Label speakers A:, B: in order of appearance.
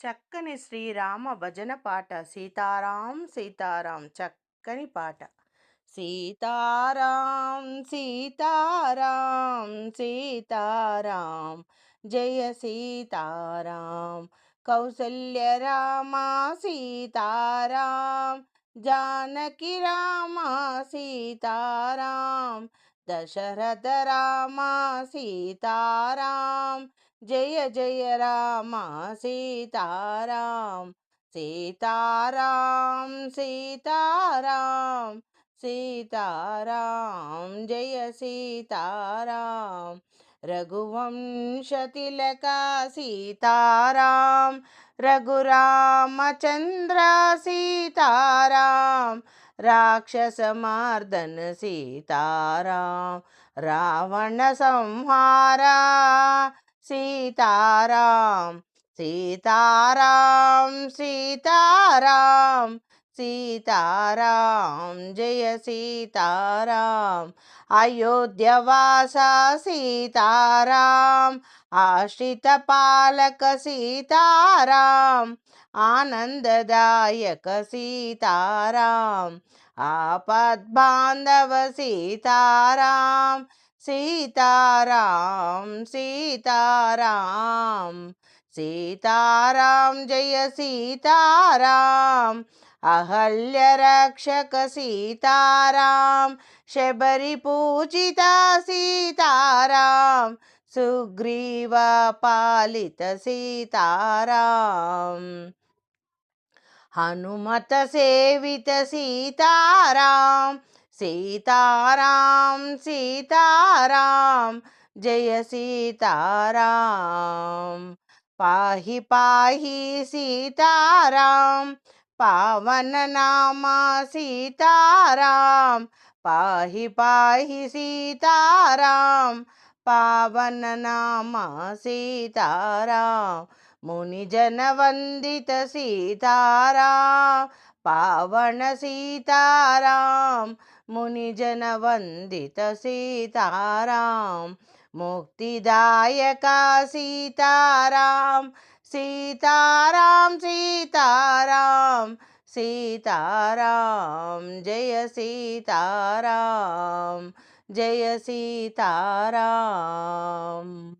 A: చక్కని శ్రీరామ భజన పాట. సీతారాం సీతారాం చక్కని పాట. సీతారాం సీతారాం సీతారాం జయ సీతారాం కౌసల్య రామ సీతారాం జానకి రామ సీతారాం దశరథ రామ సీతారాం జయ జయ రామ సీతారాం సీతారాం సీతారాం సీతారాం జయ సీతారాం రఘువంశతిలక సీతారాం రఘురామచంద్ర సీతారాం రాక్షసమార్దన సీతారాం రావణ సంహారా సీతారాం సీతారాం సీతారాం సీతారాం జయ సీతారాం అయోధ్యవాస సీతారాం ఆశ్రిత పాలక సీతారాం ఆనందదాయక సీతారాం ఆపద్బాంధవ సీతారాం సీతారాం సీతారాం సీతారాం జయ సీతారాం అహల్య రక్షక సీతారాం శబరి పూజిత సీతారాం సుగ్రీవ పాలిత సీతారాం హనుమత సేవిత సీతారాం సీతారాం సీతారాం జయ సీతారాం. పాహి పాహి సీతారాం పావన నామ సీతారాం. పాహి పాహి సీతారాం పావన నామ సీతారాం. మునిజన వందిత సీతారాం పావన సీతారాం మునిజన వందిత సీతారాం ముక్తిదాయక సీతారాం సీతారాం సీతారాం సీతారాం జయ సీతారాం జయ సీతారాం.